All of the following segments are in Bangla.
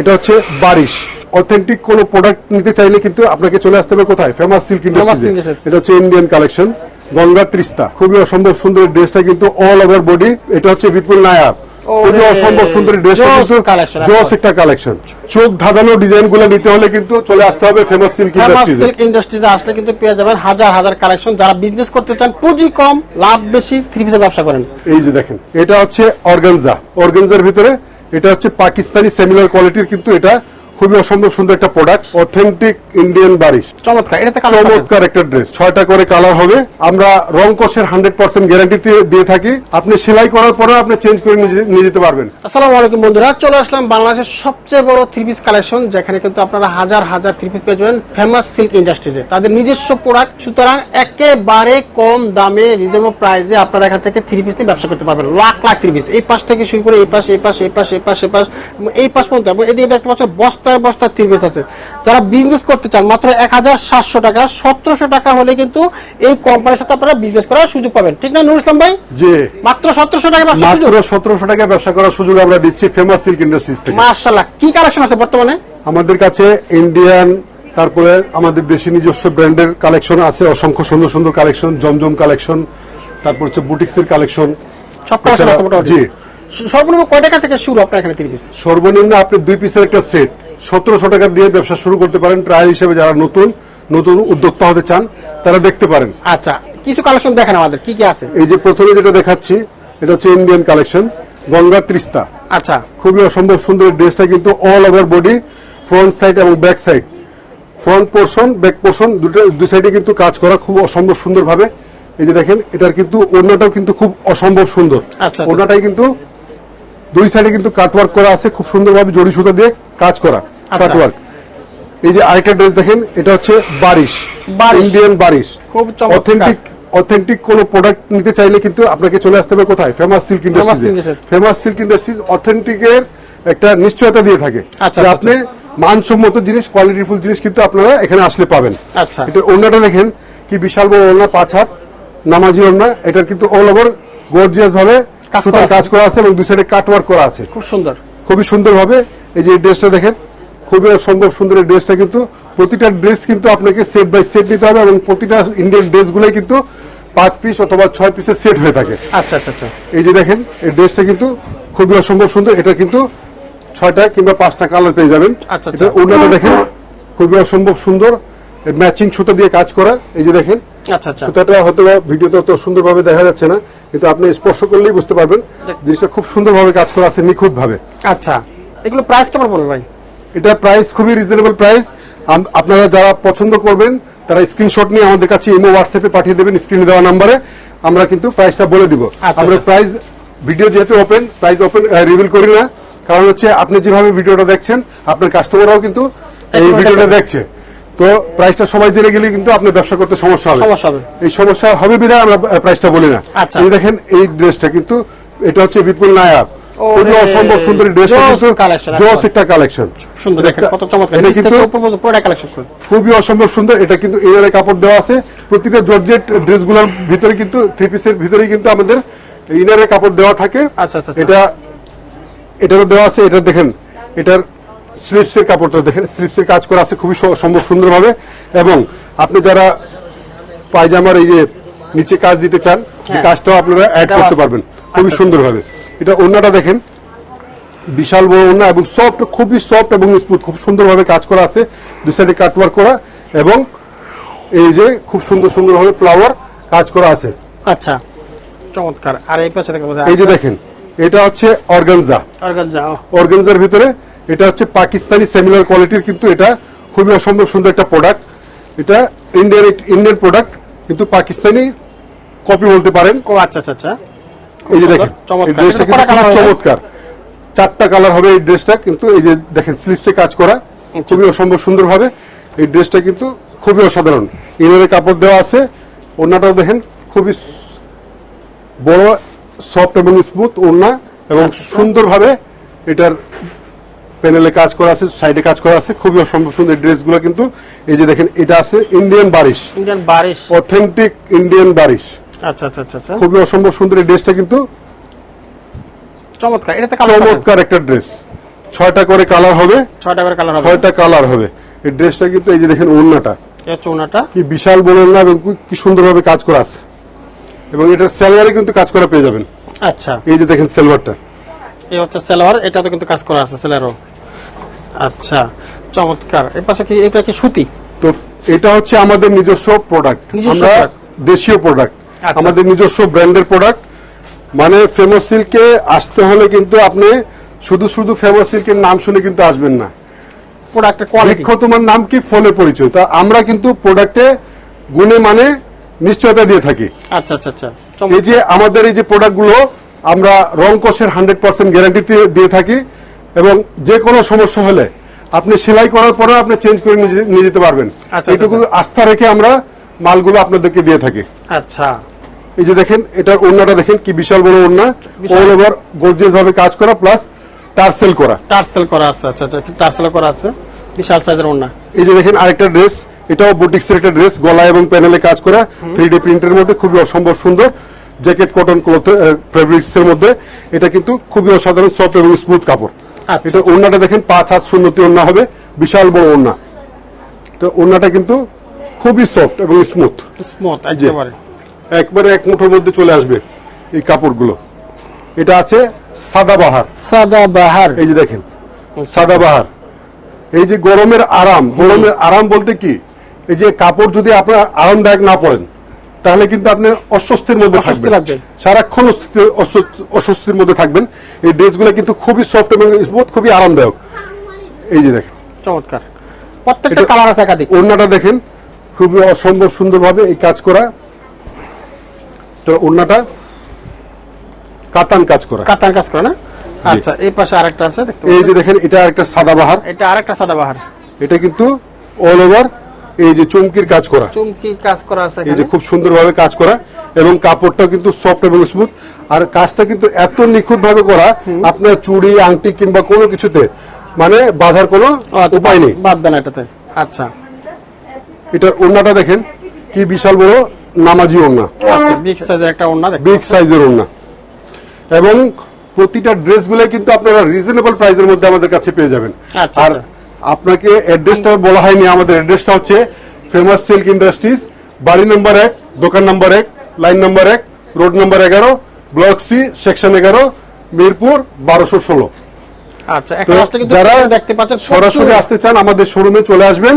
এটা হচ্ছে বারিশ। অথেন্টিক কোনো প্রোডাক্ট নিতে চাইলে কিন্তু আপনাকে চলে আসতে হবে কোথায়? ফেমাস সিল্ক ইন্ডাস্ট্রি এটা হচ্ছে ইন্ডিয়ান কালেকশন গঙ্গা ত্রিস্তা খুবই অসম্ভব সুন্দর ড্রেসটা কিন্তু অল ওভার বডি এটা হচ্ছে বিপুল নায়ার খুবই অসম্ভব সুন্দর ড্রেসটা জোস একটা কালেকশন চোখ ধাঁধানো ডিজাইনগুলো নিতে হলে কিন্তু চলে আসতে হবে ফেমাস সিল্ক ইন্ডাস্ট্রিজে সিল্ক ইন্ডাস্ট্রিজে আসলে কিন্তু পেয়ে যাবেন হাজার হাজার কালেকশন যারা বিজনেস করতে চান পুঁজি কম লাভ বেশি থ্রি পিসের ব্যবসা করেন। এই যে দেখেন এটা হচ্ছে অর্গানজা অর্গানজার ভিতরে এটা হচ্ছে পাকিস্তানি সেমিলার কোয়ালিটির কিন্তু এটা খুবই অসম্ভব সুন্দর একটা প্রোডাক্ট অথেন্টিক ইন্ডিয়ান বারিশ। চমৎকার চমৎকার একটা ড্রেস ছয়টা করে কালার হবে। আমরা রং কোষের হান্ড্রেড পার্সেন্ট গ্যারান্টি দিয়ে থাকি। আপনি সেলাই করার পরে আপনি চেঞ্জ করে নিয়ে যেতে পারবেন। আসসালামু আলাইকুম বন্ধুরা চলে আসলাম বাংলাদেশের সবচেয়ে বড় থ্রি পিস কালেকশন যেখানে কিন্তু আপনারা হাজার হাজার থ্রি পিস পেয়ে যাবেন ফেমাস সিল্ক ইন্ডাস্ট্রিজে তাদের নিজস্ব প্রোডাক্ট সুতরাং একেবারে কম দামে রিজনেবল প্রাইসে আপনারা এখান থেকে থ্রি পিস নিয়ে ব্যবসা করতে পারবেন। লাখ লাখ থ্রি পিস এই পাশ থেকে শুরু করে এই পাশ এই পাশ এই পাশ এই পাশ এই পাশ এই পাশ পর্যন্ত। এবং এদিকে দেখতে পাচ্ছেন বস্তায় বস্তায় থ্রি পিস আছে। যারা বিজনেস করতে চান মাত্র এক হাজার সাতশো টাকা সতেরোশো টাকা হলে কিন্তু এই কোম্পানির সাথে আপনারা বিজনেস করার সুযোগ পাবেন। ঠিক না নুর ইসলাম ভাই? যে মাত্র সতেরোশো টাকা মাত্র সতেরোশো টাকা ব্যবসা করার সুযোগ আমরা দিচ্ছি ফেমাস সিল্ক ইন্ডাস্ট্রিজ থেকে। মার্শাল্লাহ কি কালেকশন আছে বর্তমানে? আমাদের কাছে ইন্ডিয়ান তারপরে আমাদের দেশি নিজস্ব ব্র্যান্ডের কালেকশন আছে অসংখ্য সুন্দর সুন্দর কালেকশন জমজম কালেকশন তারপর হচ্ছে বুটিক্সের কালেকশন সব কালেকশন আছে মোটামুটি। জি। সর্বনিম্ন কয় টাকা থেকে শুরু আপনার এখানে তিরিশ সর্বনিম্ন আপনি দুই পিসের একটা সেট সতেরোশো টাকা দিয়ে ব্যবসা শুরু করতে পারেন। ট্রায়াল হিসেবে যারা নতুন নতুন উদ্যোক্তা হতে চান তারা দেখতে পারেন। আচ্ছা কিছু কালেকশন দেখেন আমাদের কি কি আছে? এই যে প্রথমে যেটা দেখাচ্ছি এটা হচ্ছে ইন্ডিয়ান কালেকশন গঙ্গা ত্রিস্তা আচ্ছা। খুবই অসম্ভব সুন্দর ড্রেসটা কিন্তু all over body front side এবং back side front portion back portion দুটো দুই সাইডে কিন্তু কাজ করা খুব অসম্ভব সুন্দর ভাবে এই যে দেখেন এটার কিন্তু ওড়নাটাও কিন্তু খুব অসম্ভব সুন্দর। আচ্ছা, আচ্ছা। ওড়নাটাই কিন্তু দুই সাইডে কিন্তু কাটওয়ার্ক করা আছে খুব সুন্দরভাবে জড়ি সুতা দিয়ে। কাজ করা আচ্ছা। কাটওয়ার্ক এই যে আরেকটা ড্রেস দেখেন এটা হচ্ছে বারিশ। ইন্ডিয়ান বারিশ। খুব অথেন্টিক অথেন্টিক কোন প্রোডাক্ট নিতে চাইলে কিন্তু আপনাকে চলে আসতে হবে কোথায়? Famous silk industry famous silk industries অথেন্টিকের একটা নিশ্চয়তা দিয়ে থাকে। আচ্ছা, আচ্ছা, আপনি মানসম্মত জিনিস কোয়ালিটিফুল জিনিস কিন্তু আপনারা এখানে আসলে পাবেন। আচ্ছা। এটা ওড়নাটা দেখেন কি বিশাল বড় ওড়না পাঁচ হাত নামাজি ওড়না। এটার কিন্তু অল ওভার গর্জিয়াস ভাবে কাজ করা আছে। কাজ করা আছে এবং দুই সাইডে কাটওয়ার্ক করা আছে। খুব সুন্দর। খুবই সুন্দরভাবে এই যে ড্রেসটা দেখেন খুবই সম্ভব সুন্দর ড্রেসটা কিন্তু। প্রতিটা ড্রেস কিন্তু আপনাকে সেট বাই সেট নিতে হবে এবং প্রতিটা ইন্ডিয়ান ড্রেসগুলোই কিন্তু পাঁচ পিস অথবা ছয় পিসের সেট হয়ে থাকে। আচ্ছা আচ্ছা আচ্ছা। এই যে দেখেন এই ড্রেসটা কিন্তু খুবই অসম্ভব সুন্দর। এটা কিন্তু ছয়টা কিংবা পাঁচটা কালার পেয়ে যাবেন। আচ্ছা, আচ্ছা। দেখেন খুবই অসম্ভব সুন্দর। ম্যাচিং সুতা দিয়ে কাজ করা। এই যে দেখেন আচ্ছা আচ্ছা। সুতাটা হয়তো ভিডিওতে অত সুন্দরভাবে দেখা যাচ্ছে না কিন্তু আপনি স্পর্শ করলেই বুঝতে পারবেন। জিনিসটা খুব সুন্দরভাবে কাজ করা আছে নিখুঁত ভাবে আচ্ছা। এগুলো প্রাইস কেমন পড়বে ভাই? এটা প্রাইস খুবই রিজনেবল প্রাইস আপনারা যারা পছন্দ করবেন তারা স্ক্রিনশট নিয়ে আমাদের কাছে ইমো হোয়াটসঅ্যাপে পাঠিয়ে দেবেন স্ক্রিনে দেওয়া নাম্বারে আমরা কিন্তু প্রাইসটা বলে দিব। আচ্ছা, আমরা আচ্ছা। প্রাইস ভিডিও যেহেতু ওপেন প্রাইস ওপেন রিভিল করি না। কারণ হচ্ছে আপনি যেভাবে ভিডিওটা দেখছেন আপনার কাস্টমাররাও কিন্তু এই ভিডিওটা দেখছে। তো প্রাইসটা সবাই জেনে গেলে কিন্তু আপনার ব্যবসা করতে সমস্যা হবে। সমস্যা হবে। এই সমস্যা হবে বিধায় আমরা প্রাইসটা বলি না। আচ্ছা। দেখেন এই ড্রেসটা কিন্তু এটা হচ্ছে বিপুল নায়ার খুবই অসম্ভব সুন্দর ড্রেসটা জোস জোস একটা কালেকশন সুন্দর কত চমৎকার। এটা কিন্তু পুরোটা কালেকশন খুবই অসম্ভব সুন্দর। এটা কিন্তু এয়ারে কাপড় দেওয়া আছে। প্রতিটা জর্জেট ড্রেসগুলোর ভিতরে কিন্তু থ্রি পিসের ভিতরে কিন্তু আমাদের ইনারে কাপড় দেওয়া থাকে। আচ্ছা, আচ্ছা, আচ্ছা। এটা এটারও দেওয়া আছে। এটা দেখেন এটার স্লিপসের কাপড়টা দেখেন। স্লিপসের কাজ করা আছে খুবই স- সম্ভব সুন্দরভাবে। এবং আপনি যারা পায়জামার এই যে নিচে কাজ দিতে চান হ্যাঁ। কাজটাও আপনারা অ্যাড করতে পারবেন। খুবই আচ্ছা। সুন্দরভাবে। এটা অন্যটা দেখেন। বিশাল বড় ওড়না এবং সফট খুবই সফট এবং স্মুথ খুব সুন্দরভাবে কাজ করা আছে। দুই সাইডে কাটওয়ার্ক করা এবং এই যে খুব সুন্দর সুন্দরভাবে ফ্লাওয়ার কাজ করা আছে। আচ্ছা চমৎকার। আর এই পাশে দেখো এই যে দেখেন এটা হচ্ছে অর্গানজা অর্গানজা অর্গানজার ভিতরে এটা হচ্ছে পাকিস্তানি সেমিলার কোয়ালিটির কিন্তু এটা খুবই অসম্ভব সুন্দর একটা প্রোডাক্ট এটা ইন্ডিয়ান ইন্ডিয়ান প্রোডাক্ট কিন্তু পাকিস্তানি কপি বলতে পারেন। ও আচ্ছা আচ্ছা আচ্ছা। এই যে দেখেন এই ড্রেসটা কিন্তু চমৎকার। চারটা কালার হবে এই ড্রেসটা কিন্তু এই যে দেখেন স্লিপসে কাজ করা খুবই অসম্ভব সুন্দর ভাবে এই ড্রেসটা কিন্তু খুবই অসাধারণ। ইনারে কাপড় দেওয়া আছে ওড়নাটাও দেখেন খুবই বড় সফট এবং স্মুথ ওড়না এবং সুন্দরভাবে এটার প্যানেলে কাজ করা আছে সাইডে কাজ করা আছে খুবই অসম্ভব সুন্দর ড্রেসগুলো কিন্তু এই যে দেখেন এটা আছে ইন্ডিয়ান বারিশ ইন্ডিয়ান বারিশ অথেন্টিক ইন্ডিয়ান বারিশ আচ্ছা আচ্ছা আচ্ছা আচ্ছা। খুবই অসম্ভব সুন্দর এই ড্রেসটা কিন্তু চমৎকার কালার চমৎকার একটা ড্রেস। ছয়টা করে কালার হবে। ছয়টা করে কালার হবে। ছয়টা কালার হবে। এই ড্রেসটা কিন্তু এই যে দেখেন ওড়নাটা। ওনাটা কি বিশাল বড় ওড়না এবং কি- সুন্দরভাবে কাজ করা আছে। এবং এটার সালোয়ারে কিন্তু কাজ করা পেয়ে যাবেন। আচ্ছা। এই যে দেখেন সালোয়ারটা। এই হচ্ছে সেলোয়ার এটা তো কিন্তু কাজ করা আছে সেলারও আচ্ছা চমৎকার। এই পাশে কি এটা কি সুতি? তো এটা হচ্ছে আমাদের নিজস্ব প্রোডাক্ট আমরা দেশীয় প্রোডাক্ট। আমাদের নিজস্ব ব্র্যান্ডের প্রোডাক্ট। মানে ফেমাস সিল্কে আসতে হলে কিন্তু আপনি শুধু শুধু ফেমাস সিল্কের নাম শুনে কিন্তু আসবেন না। প্রোডাক্টের কোয়ালিটি তোমার নাম কি ফলে পরিচয় তা আমরা কিন্তু প্রোডাক্টে গুণে মানে নিশ্চয়তা দিয়ে থাকি। আচ্ছা আচ্ছা আচ্ছা। এই যে আমাদের এই যে প্রোডাক্টগুলো আমরা রং কোষের হান্ড্রেড পার্সেন্ট গ্যারান্টি দিয়ে থাকি এবং যে কোনো সমস্যা হলে আপনি সেলাই করার পরে আপনি চেঞ্জ করে নিয়ে যেতে পারবেন। আচ্ছা, এইটুকু আস্থা রেখে আমরা মালগুলো আপনাদেরকে দিয়ে থাকি। আচ্ছা। এই যে দেখেন এটার ওড়নাটা দেখেন কি বিশাল বড় ওড়না। অল ওভার গর্জিয়াস ভাবে কাজ করা প্লাস টার্সেল করা। টার্সেল করা আছে আচ্ছা আচ্ছা টার্সেল করা আছে। বিশাল সাইজের ওনা এই যে দেখেন আরেকটা ড্রেস এটাও বুটিক্সের একটা ড্রেস গলা এবং প্যানেলে কাজ করা। থ্রি ডি প্রিন্টের মধ্যে খুবই অসম্ভব সুন্দর। জ্যাকেট কটন ক্লথ ফেব্রিক্স এর মধ্যে। এটা কিন্তু খুবই অসাধারণ সফট এবং স্মুথ কাপড়। আচ্ছা। এটা ওড়নাটা দেখেন পাঁচ হাত শূন্যতি ওড়না হবে। বিশাল বড় ওড়না। তো ওড়নাটা কিন্তু খুবই সফট এবং স্মুথ স্মুথ একেবারে। একবারে এক মুঠোর মধ্যে চলে আসবে এই কাপড়গুলো। এটা আছে সাদাবাহার। সাদা বাহার এই যে দেখেন সাদাবাহার। এই যে গরমের আরাম গরমের আরাম বলতে কি? এই যে কাপড় যদি আপনার আরামদায়ক না পড়েন তাহলে কিন্তু আপনি অস্বস্তির মধ্যে থাকবেন। সারাক্ষণ অস্বস্তি- অস্বস্তি- অস্বস্তির মধ্যে থাকবেন। এই ড্রেসগুলো কিন্তু খুবই সফট এবং স্মুথ খুবই আরামদায়ক। এই যে দেখেন। চমৎকার। প্রত্যেকটা কালার আছে একাধিক। ওড়নাটা দেখেন খুবই অসম্ভব সুন্দরভাবে এই কাজ করা। তো ওড়নাটা কাতান কাজ করা। কাতান কাজ করে না? আচ্ছা এই পাশে আরেকটা আছে দেখতে এই যে দেখেন এটা একটা সাদাবাহার এটা আরেকটা সাদা বাহার। এটা কিন্তু অল ওভার এই যে চুমকির কাজ করা। চুমকি কাজ করা আছে এই যে খুব সুন্দরভাবে কাজ করা এবং কাপড়টা কিন্তু সফট এবং স্মুথ আর কাজটা কিন্তু এত নিখুঁত ভাবে করা আপনার চুড়ি আংটি কিংবা কোনো কিছুতে মানে বাঁধার কোনো আচ্ছা, উপায় নেই। বাদ দেন এটাতে। আচ্ছা। এটার ওড়নাটা দেখেন কি বিশাল বড় নামাজি ওড়না। আচ্ছা বিগ সাইজের একটা ওড়না দেখতে বিগ সাইজের ওড়না। এবং প্রতিটা ড্রেসগুলো কিন্তু আপনারা রিজনেবল প্রাইসের মধ্যে আমাদের কাছে পেয়ে যাবেন। আচ্ছা, আর আচ্ছা। আপনাকে অ্যাড্রেসটা বলা হয়নি আমাদের অ্যাড্রেসটা হচ্ছে ফেমাস সিল্ক ইন্ডাস্ট্রিজ বাড়ি নম্বর এক দোকান নম্বর এক লাইন নম্বর এক রোড নম্বর এগারো ব্লক সি সেকশন এগারো মিরপুর বারোশো ষোলো। আচ্ছা যারা দেখতে পাচ্ছেন সরাসরি আসতে চান আমাদের শোরুমে চলে আসবেন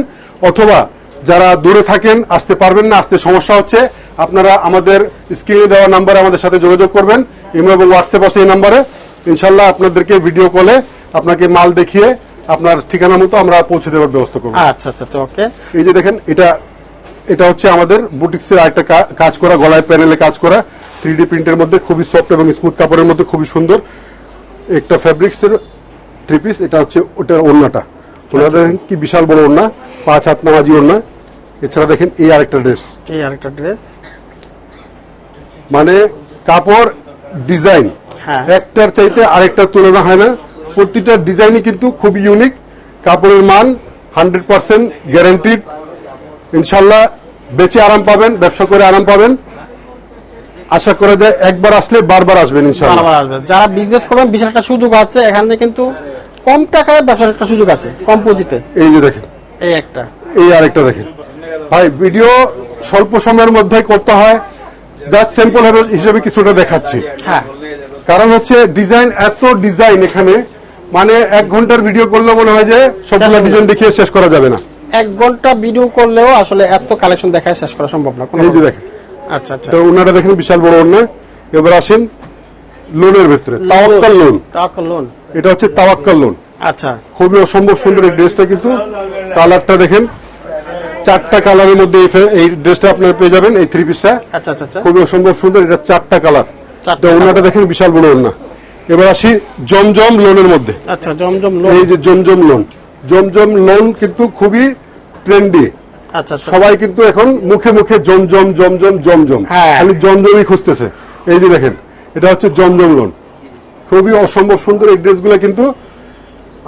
অথবা যারা দূরে থাকেন আসতে পারবেন না আসতে সমস্যা হচ্ছে আপনারা আমাদের স্ক্রিনে দেওয়া নাম্বারে আমাদের সাথে যোগাযোগ করবেন ইমো এবং হোয়াটসঅ্যাপ আছে এই নাম্বারে ইনশাল্লাহ আপনাদেরকে ভিডিও কলে আপনাকে মাল দেখিয়ে আপনার ঠিকানা মতো আমরা পৌঁছে দেওয়ার ব্যবস্থা করব। আচ্ছা আচ্ছা আচ্ছা ওকে এই যে দেখেন এটা এটা হচ্ছে আমাদের বুটিক্সের আরেকটা কা- কাজ করা গলায় প্যানেলে কাজ করা। থ্রি ডি প্রিন্টের মধ্যে খুবই সফট এবং স্মুথ কাপড়ের মধ্যে খুবই সুন্দর। একটা ফ্যাব্রিক্সের থ্রি পিস এটা হচ্ছে ওটার ওড়নাটা। ওনারা দেখেন কি বিশাল বড় ওড়না। পাঁচ হাত নামাজি ওড়না এছাড়া দেখেন এই আরেকটা ড্রেস এই আরেকটা ড্রেস মানে কাপড় ডিজাইন হ্যাঁ। একটার চাইতে আরেকটার তুলনা হয় না। প্রতিটা ডিজাইনই কিন্তু খুব ইউনিক কাপড়ের মান হান্ড্রেড পার্সেন্ট গ্যারান্টিড ইনশাল্লাহ বেঁচে আরাম পাবেন ব্যবসা করে আরাম পাবেন। আশা করা যায় একবার আসলে বারবার আসবেন বারবার আসবে যারা বিজনেস করবেন বিশাল একটা সুযোগ আছে। এখানে কিন্তু কম টাকায় ব্যবসার একটা সুযোগ আছে কম পুঁজিতে। এই যে দেখেন। এই একটা। এই আরেকটা দেখেন। ভাই ভিডিও স্বল্প সময়ের মধ্যে করতে হয়। জাস্ট স্যাম্পল হিসেবে কিছুটা দেখাচ্ছি। হ্যাঁ। কারণ হচ্ছে ডিজাইন এত ডিজাইন এখানে। মানে এক ঘণ্টার ভিডিও করলে মনে হয় যে সবগুলো ডিজাইন দেখিয়ে শেষ করা যাবে না। এক ঘণ্টা ভিডিও করলেও আসলে এত কালেকশন দেখায় শেষ করা সম্ভব না এই যে দেখেন। আচ্ছা আচ্ছা। তো ওনারা দেখেন বিশাল বড় ওনা এবার আসেন লোনের ভেতরে। তাওয়াক্কাল লোন। টাকা লোন। এটা হচ্ছে তাওয়াক্কাল লোন। আচ্ছা। খুবই অসম্ভব সুন্দর এই ড্রেসটা কিন্তু। কালারটা দেখেন। চারটা কালারের মধ্যে এই ড্রেসটা আপনারা পেয়ে যাবেন এই থ্রি পিসটা আচ্ছা আচ্ছা আচ্ছা। খুবই অসম্ভব সুন্দর এটা চারটা কালার। ওনাটা দেখেন বিশাল বড় ওনা এবার আসি জমজম লোনের মধ্যে। আচ্ছা জমজম লোন। এই যে জমজম লোন। জমজম লোন কিন্তু খুবই ট্রেন্ডি সবাই কিন্তু এখন মুখে মুখে জমজম জমজম জমজম। হ্যাঁ। খালি জমজমই খুঁজতেছে। এই যে দেখেন এটা হচ্ছে জমজম লোন। খুবই অসম্ভব সুন্দর এই ড্রেসগুলো কিন্তু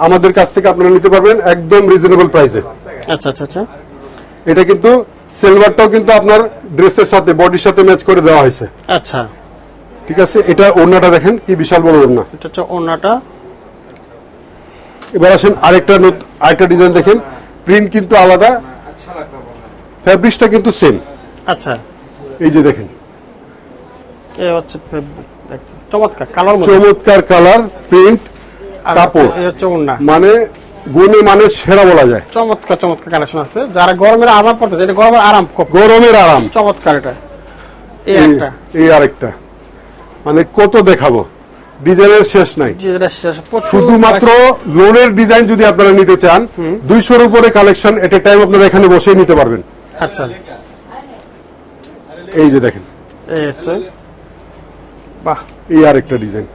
আমাদের কাছ থেকে আপনারা নিতে পারবেন একদম রিজনেবল প্রাইসে আচ্ছা আচ্ছা আচ্ছা। এটা কিন্তু সিলভারটাও কিন্তু আপনার ড্রেসের সাথে বডির সাথে ম্যাচ করে দেওয়া হয়েছে। আচ্ছা। ঠিক আছে? এটা ওড়নাটা দেখেন কি বিশাল বড় ওড়না। এটা হচ্ছে ওনাটা এবার আসেন আরেকটা আরেকটা ডিজাইন দেখেন। প্রিন্ট কিন্তু আলাদা। ফ্যাব্রিক্সটা কিন্তু সেম আচ্ছা। এই যে দেখেন। এই হচ্ছে fabric, চমৎকার কালার চমৎকার কালার প্রিন্ট কাপড় মানে গুণে মানে সেরা বলা যায়। চমৎকার চমৎকার কালেকশন আছে। যারা গরমের আরাম পড়তে এটা গরমের আরাম খুব। গরমের আরাম। চমৎকার এটা। এই একটা এই আরেকটা। মানে কত দেখাবো? ডিজাইনের শেষ নাই। শুধুমাত্র লোনের ডিজাইন যদি আপনারা নিতে চান দুইশোর উপরে কালেকশন এট এ টাইম আপনারা এখানে বসেই নিতে পারবেন। আচ্ছা। এই যে দেখেন। বাহ। এই আরেকটা ডিজাইন।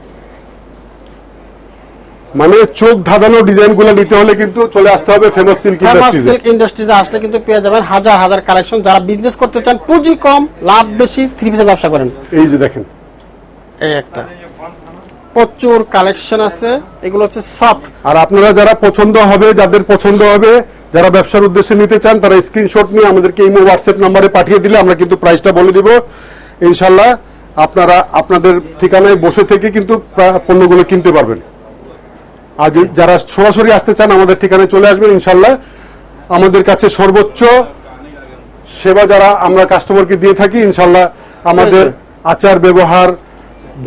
মানে চোখ ধাঁধানো ডিজাইনগুলো নিতে হলে কিন্তু চলে আসতে হবে ফেমাস সিল্ক ফেমাস ইন্ডাস্ট্রিজে সিল্ক ইন্ডাস্ট্রিজে আসলে কিন্তু পেয়ে যাবেন হাজার হাজার কালেকশন যারা বিজনেস করতে চান পুঁজি কম লাভ বেশি থ্রি পিসের ব্যবসা করেন। এই যে দেখেন। এই একটা। প্রচুর কালেকশন আছে। এগুলো হচ্ছে সফট আর আপনারা যারা পছন্দ হবে যাদের পছন্দ হবে যারা ব্যবসার উদ্দেশ্যে নিতে চান তারা স্ক্রিনশট নিয়ে আমাদেরকে ইমো হোয়াটসঅ্যাপ নাম্বারে পাঠিয়ে দিলে আমরা কিন্তু প্রাইসটা বলে দিব। ইনশাল্লাহ আপনারা আপনাদের ঠিকানায় বসে থেকে কিন্তু পণ্যগুলো কিনতে পারবেন। আর যারা সরাসরি আসতে চান আমাদের ঠিকানায় চলে আসবেন ইনশাল্লাহ আমাদের কাছে সর্বোচ্চ সেবা যারা আমরা কাস্টমারকে দিয়ে থাকি ইনশাল্লাহ আমাদের আচার ব্যবহার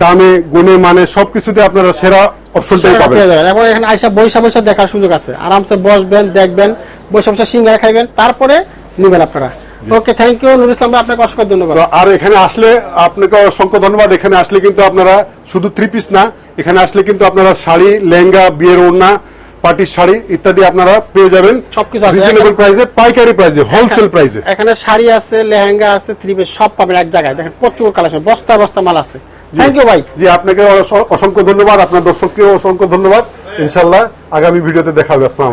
দামে গুণে মানে সবকিছুতে আপনারা সেরা অপশনটাই পাবেন। এবং এখানে আইসা বৈশা বৈশা দেখার সুযোগ আছে। আরামসে বসবেন দেখবেন বৈশা বৈশা সিঙ্গারা খাইবেন তারপরে নেবেন আপনারা। Okay thank you Nur Islam আপনাকে অসংখ্য ধন্যবাদ। আর এখানে আসলে আপনাকে অসংখ্য ধন্যবাদ। এখানে আসলে কিন্তু আপনারা শুধু থ্রি পিস না এখানে আসলে কিন্তু আপনারা শাড়ি লেহেঙ্গা বিয়ের ওড়না পার্টির শাড়ি ইত্যাদি আপনারা পেয়ে যাবেন। সবকিছু আছে। রিজনেবল প্রাইসে পাইকারি প্রাইসে হোলসেল প্রাইসে এখানে শাড়ি আছে লেহেঙ্গা আছে থ্রি পিস সব পাবেন এক জায়গায়। দেখেন প্রচুর কালেকশন বস্তা বস্তা মাল আছে। থ্যাংক ইউ ভাই জি আপনাকে অসংখ্য ধন্যবাদ আপনার দর্শককেও অসংখ্য ধন্যবাদ। ইনশাল্লাহ আগামী ভিডিওতে দেখা হবে। আসসালামু